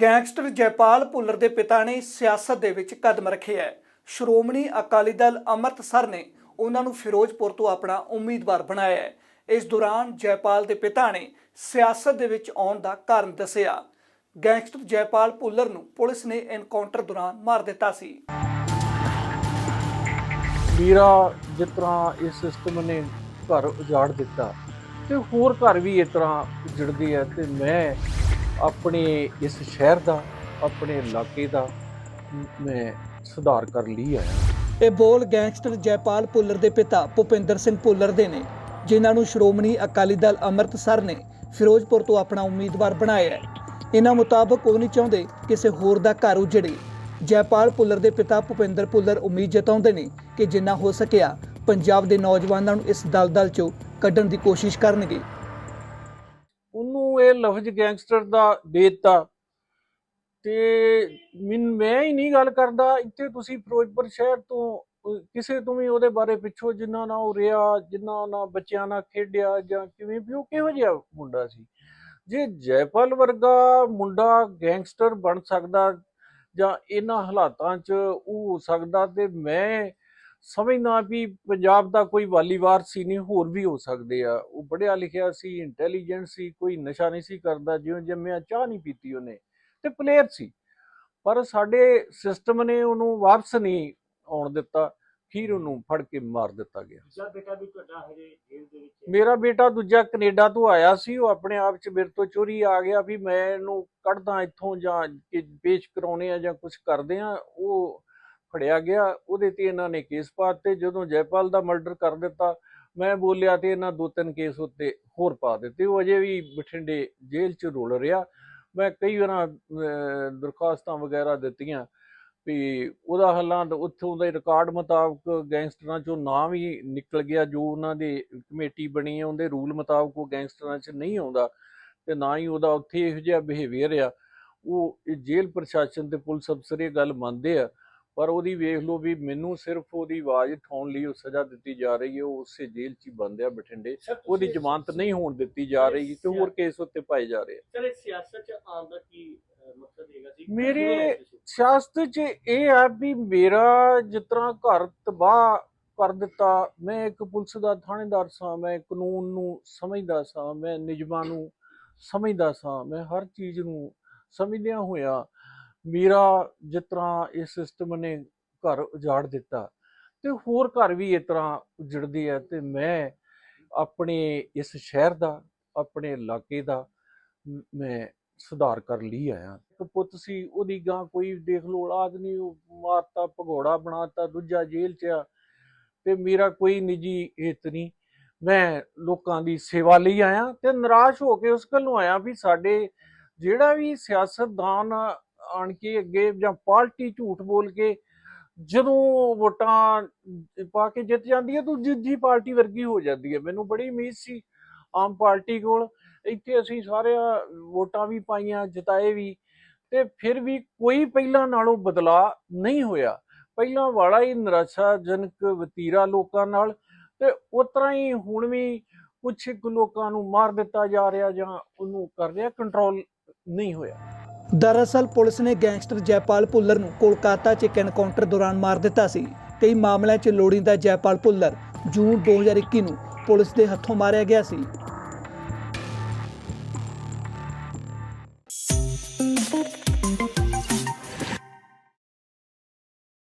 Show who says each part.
Speaker 1: Gangster Jaipal Bhullar ਦੇ ਪਿਤਾ ਨੇ ਸਿਆਸਤ ਦੇ ਵਿੱਚ ਕਦਮ ਰੱਖਿਆ ਹੈ। ਸ਼੍ਰੋਮਣੀ ਅਕਾਲੀ ਦਲ ਅੰਮ੍ਰਿਤਸਰ ਨੇ ਉਹਨਾਂ ਨੂੰ ਫਿਰੋਜ਼ਪੁਰ ਤੋਂ ਆਪਣਾ ਉਮੀਦਵਾਰ ਬਣਾਇਆ ਹੈ। ਇਸ ਦੌਰਾਨ ਜੈਪਾਲ ਦੇ ਪਿਤਾ ਨੇ ਸਿਆਸਤ ਦੇ ਵਿੱਚ ਆਉਣ ਦਾ ਕਾਰਨ ਦੱਸਿਆ। ਗੈਂਗਸਟਰ ਜੈਪਾਲ ਭੁੱਲਰ ਨੂੰ ਪੁਲਿਸ ਨੇ ਐਨਕਾਊਂਟਰ ਦੌਰਾਨ ਮਾਰ ਦਿੱਤਾ ਸੀ।
Speaker 2: ਮੇਰਾ ਜਿਸ ਤਰ੍ਹਾਂ ਇਸ ਸਿਸਟਮ ਨੇ ਘਰ ਉਜਾੜ ਦਿੱਤਾ ਤੇ ਹੋਰ ਘਰ ਵੀ ਇਸ ਤਰ੍ਹਾਂ ਉਜੜਦੇ ਆ ਤੇ ਮੈਂ ਆਪਣੇ ਇਸ ਸ਼ਹਿਰ ਦਾ, ਆਪਣੇ ਇਲਾਕੇ ਦਾ ਮੈਂ ਸੁਧਾਰ ਕਰ ਲਈ ਆਇਆ
Speaker 1: ਇਹ ਬੋਲ ਗੈਂਗਸਟਰ ਜੈਪਾਲ ਭੁੱਲਰ ਦੇ ਪਿਤਾ ਭੁਪਿੰਦਰ ਸਿੰਘ ਭੁੱਲਰ ਦੇ ਨੇ, ਜਿਨ੍ਹਾਂ ਨੂੰ ਸ਼੍ਰੋਮਣੀ ਅਕਾਲੀ ਦਲ ਅੰਮ੍ਰਿਤਸਰ ਨੇ ਫਿਰੋਜ਼ਪੁਰ ਤੋਂ ਆਪਣਾ ਉਮੀਦਵਾਰ ਬਣਾਇਆ ਹੈ। ਇਹਨਾਂ ਮੁਤਾਬਕ ਉਹ ਨਹੀਂ ਚਾਹੁੰਦੇ ਕਿਸੇ ਹੋਰ ਦਾ ਘਰ ਉਜੜੇ। ਜੈਪਾਲ ਭੁੱਲਰ ਦੇ ਪਿਤਾ ਭੁਪਿੰਦਰ ਭੁੱਲਰ ਉਮੀਦ ਜਤਾਉਂਦੇ ਨੇ ਕਿ ਜਿੰਨਾ ਹੋ ਸਕਿਆ, ਪੰਜਾਬ ਦੇ ਨੌਜਵਾਨਾਂ ਨੂੰ ਇਸ ਦਲਦਲ ਚੋਂ ਕੱਢਣ ਦੀ ਕੋਸ਼ਿਸ਼ ਕਰਨਗੇ।
Speaker 2: ਉਹਨੂੰ ਇਹ ਲਫ਼ਜ਼ ਗੈਂਗਸਟਰ ਦਾ ਦੇ ਤੇ ਮੈਨ ਮੈਂ ਹੀ ਨਹੀਂ ਗੱਲ ਕਰਦਾ, ਇੱਥੇ ਤੁਸੀਂ ਫਿਰੋਜ਼ਪੁਰ ਸ਼ਹਿਰ ਤੋਂ ਕਿਸੇ ਤੋਂ ਵੀ ਉਹਦੇ ਬਾਰੇ ਪੁੱਛੋ ਜਿਨ੍ਹਾਂ ਨਾਲ ਉਹ ਰਿਹਾ ਜਿਨ੍ਹਾਂ ਨਾਲ ਬੱਚਿਆਂ ਨਾਲ ਖੇਡਿਆ ਜਾਂ ਕਿਵੇਂ ਵੀ, ਉਹ ਕਿਹੋ ਜਿਹਾ ਮੁੰਡਾ ਸੀ। ਜੇ ਜੈਪਾਲ ਵਰਗਾ ਮੁੰਡਾ ਗੈਂਗਸਟਰ ਬਣ ਸਕਦਾ ਜਾਂ ਇਹਨਾਂ ਹਾਲਾਤਾਂ 'ਚ ਉਹ ਹੋ ਸਕਦਾ ਤੇ ਮੈਂ ਸਮਝਦਾ ਵੀ ਪੰਜਾਬ ਦਾ ਕੋਈ ਵਾਲੀਵਾਰ ਸੀ ਨਹੀਂ ਹੋਰ ਵੀ ਹੋ ਸਕਦੇ ਆ। ਉਹ ਪੜ੍ਹਿਆ ਲਿਖਿਆ ਸੀ ਇੰਟੈਲੀਜੈਂਟ ਸੀ ਕੋਈ ਨਸ਼ਾ ਨਹੀਂ ਸੀ ਕਰਦਾ ਜਿਉਂ ਜੰਮਿਆ ਚਾਹ ਨਹੀਂ ਪੀਤੀ ਉਹਨੇ ਤੇ ਪਲੇਅਰ ਸੀ। ਪਰ ਸਾਡੇ ਸਿਸਟਮ ਨੇ ਉਹਨੂੰ ਵਾਪਸ ਨਹੀਂ ਆਉਣ ਦਿੱਤਾ ਫਿਰ ਉਹਨੂੰ ਫੜ ਕੇ ਮਾਰ ਦਿੱਤਾ ਗਿਆ।
Speaker 3: ਦੂਜਾ ਬੇਟਾ ਵੀ ਤੁਹਾਡਾ ਹਜੇ ਜੇਲ੍ਹ ਦੇ ਵਿੱਚ ਹੈ।
Speaker 2: ਮੇਰਾ ਬੇਟਾ ਦੂਜਾ ਕੈਨੇਡਾ ਤੋਂ ਆਇਆ ਸੀ ਉਹ ਆਪਣੇ ਆਪ ਚ ਮੇਰੇ ਤੋਂ ਚੋਰੀ ਆ ਗਿਆ ਵੀ ਮੈਂ ਇਹਨੂੰ ਕੱਢਦਾ ਇੱਥੋਂ ਜਾਂ ਪੇਸ਼ ਕਰਾਉਣੇ ਆ ਜਾਂ ਕੁਝ ਕਰਦੇ ਆ ਉਹ ਫੜਿਆ ਗਿਆ, ਉਹਦੇ ਤੇ ਇਹਨਾਂ ਨੇ ਕੇਸ ਪਾਤੇ ਜਦੋਂ ਜੈਪਾਲ ਦਾ ਮਰਡਰ ਕਰ ਦਿੱਤਾ, ਮੈਂ ਬੋਲਿਆ ਤੇ ਇਹਨਾਂ ਦੋ ਤਿੰਨ ਕੇਸ ਉੱਤੇ ਹੋਰ ਪਾ ਦਿੱਤੇ। ਉਹ ਅਜੇ ਵੀ ਬਠਿੰਡੇ ਜੇਲ੍ਹ ਚ ਰੁਲ ਰਿਹਾ। ਮੈਂ ਕਈ ਵਾਰਾਂ ਦਰਖਾਸਤਾਂ ਵਗੈਰਾ ਦਿੱਤੀਆਂ ਵੀ ਉਹਦਾ ਹਾਲਾਂ ਉੱਥੋਂ ਦੇ ਰਿਕਾਰਡ ਮੁਤਾਬਕ ਗੈਂਗਸਟਰਾਂ ਚੋਂ ਨਾਂ ਵੀ ਨਿਕਲ ਗਿਆ, ਜੋ ਉਹਨਾਂ ਦੇ ਕਮੇਟੀ ਬਣੀ ਹੈ ਉਹਦੇ ਰੂਲ ਮੁਤਾਬਕ ਉਹ ਗੈਂਗਸਟਰਾਂ 'ਚ ਨਹੀਂ ਆਉਂਦਾ ਤੇ ਨਾ ਹੀ ਉਹਦਾ ਉੱਥੇ ਇਹੋ ਜਿਹਾ ਬਿਹੇਵੀਅਰ ਆ। ਉਹ ਇਹ ਜੇਲ੍ਹ ਪ੍ਰਸ਼ਾਸਨ ਤੇ ਪੁਲਿਸ ਅਫਸਰ ਇਹ ਗੱਲ ਮੰਨਦੇ ਆ ਪਰ ਉਹਦੀ ਵੇਖ ਲਓ ਵੀ ਮੈਨੂੰ ਸਿਰਫ ਉਹਦੀ ਆਵਾਜ਼ ਉਠਾਉਣ ਲਈ ਉਹ ਸਜ਼ਾ ਦਿੱਤੀ ਜਾ ਰਹੀ ਹੈ ਉਹ ਉਸੇ ਜੇਲ੍ਹ 'ਚ ਹੀ ਬੰਦ ਆ ਬਠਿੰਡੇ। ਉਹਦੀ ਜ਼ਮਾਨਤ ਨਹੀਂ ਹੋਣ ਦਿੱਤੀ ਜਾ ਰਹੀ ਤੇ ਹੋਰ ਕੇਸ ਉੱਤੇ ਪਾਏ ਜਾ ਰਹੇ ਆ।
Speaker 3: ਸਰ ਇਹ ਸਿਆਸਤ ਚ ਆਉਣ ਦਾ ਕੀ ਮਕਸਦ ਹੈਗਾ
Speaker 2: ਮੇਰੇ-? ਸਿਆਸਤ 'ਚ ਇਹ ਆ ਵੀ ਮੇਰਾ ਤਰ੍ਹਾਂ ਘਰ ਤਬਾਹ ਕਰ ਦਿੱਤਾ ਮੈਂ ਇੱਕ ਪੁਲਿਸ ਦਾ ਥਾਣੇਦਾਰ ਸਾਂ ਮੈਂ ਕਾਨੂੰਨ ਨੂੰ ਸਮਝਦਾ ਸਾਂ ਮੈਂ ਨਿਯਮਾਂ ਨੂੰ ਸਮਝਦਾ ਸਾਂ ਮੈਂ ਹਰ ਚੀਜ਼ ਨੂੰ ਸਮਝਦਿਆਂ ਹੋਇਆ ਮੇਰਾ ਜਿਸ ਤਰ੍ਹਾਂ ਇਹ ਸਿਸਟਮ ਨੇ ਘਰ ਉਜਾੜ ਦਿੱਤਾ ਤੇ ਹੋਰ ਘਰ ਵੀ ਇਸ ਤਰ੍ਹਾਂ ਉਜੜਦੇ ਆ ਤੇ ਮੈਂ ਆਪਣੇ ਇਸ ਸ਼ਹਿਰ ਦਾ, ਆਪਣੇ ਇਲਾਕੇ ਦਾ ਮੈਂ ਸੁਧਾਰ ਕਰ ਲਈ ਆਇਆ। ਇੱਕ ਪੁੱਤ ਸੀ, ਉਹਦੀ ਗਾਂ ਕੋਈ ਦੇਖ ਲੋ ਔਲਾਦ ਨਹੀਂ ਉਹ ਮਾਰਤਾ, ਭਗੌੜਾ ਬਣਾਤਾ, ਦੂਜਾ ਜੇਲ੍ਹ 'ਚ ਆ ਤੇ ਮੇਰਾ ਕੋਈ ਨਿੱਜੀ ਹਿੱਤ ਨਹੀਂ ਮੈਂ ਲੋਕਾਂ ਦੀ ਸੇਵਾ ਲਈ ਆਇਆ ਤੇ ਨਿਰਾਸ਼ ਹੋ ਕੇ ਉਸ ਗੱਲੋਂ ਆਇਆ ਵੀ ਸਾਡੇ ਜਿਹੜਾ ਵੀ ਸਿਆਸਤਦਾਨ ਆਣ ਕੇ ਅੱਗੇ ਜਾਂ ਪਾਰਟੀ ਝੂਠ ਬੋਲ ਕੇ ਜਦੋਂ ਵੋਟਾਂ ਪਾ ਕੇ ਜਿੱਤ ਜਾਂਦੀ ਹੈ, ਤਾਂ ਦੂਜੀ ਪਾਰਟੀ ਵਰਗੀ ਹੋ ਜਾਂਦੀ ਹੈ। ਮੈਨੂੰ ਬੜੀ ਉਮੀਦ ਸੀ ਆਮ ਪਾਰਟੀ ਕੋਲ। ਇੱਥੇ ਅਸੀਂ ਸਾਰੇ ਵੋਟਾਂ ਵੀ ਪਾਈਆਂ, ਜਿਤਾਏ ਵੀ, ਤੇ ਫਿਰ ਵੀ ਕੋਈ ਪਹਿਲਾਂ ਨਾਲੋਂ ਬਦਲਾ ਨਹੀਂ ਹੋਇਆ। ਪਹਿਲਾਂ ਵਾਲਾ ਹੀ ਨਿਰਾਸ਼ਾਜਨਕ ਵਤੀਰਾ ਲੋਕਾਂ ਨਾਲ, ਤੇ ਉਸ ਤਰ੍ਹਾਂ ਹੀ ਹੁਣ ਵੀ ਕੁਝ ਕੁ ਲੋਕਾਂ ਨੂੰ ਮਾਰ ਦਿੱਤਾ ਜਾ ਰਿਹਾ ਜਾਂ ਉਹਨੂੰ ਕਰ ਰਿਹਾ ਕੰਟਰੋਲ ਨਹੀਂ ਹੋਇਆ।
Speaker 1: ਦਰਅਸਲ ਪੁਲਿਸ ਨੇ ਗੈਂਗਸਟਰ ਜੈਪਾਲ ਭੁੱਲਰ ਨੂੰ ਕੋਲਕਾਤਾ 'ਚ ਇੱਕ ਐਨਕਾਊਂਟਰ ਦੌਰਾਨ ਮਾਰ ਦਿੱਤਾ ਸੀ। ਕਈ ਮਾਮਲਿਆਂ 'ਚ ਲੋੜੀਂਦਾ ਜੈਪਾਲ ਭੁੱਲਰ ਜੂਨ 2021 ਨੂੰ ਪੁਲਿਸ ਦੇ ਹੱਥੋਂ ਮਾਰਿਆ ਗਿਆ ਸੀ।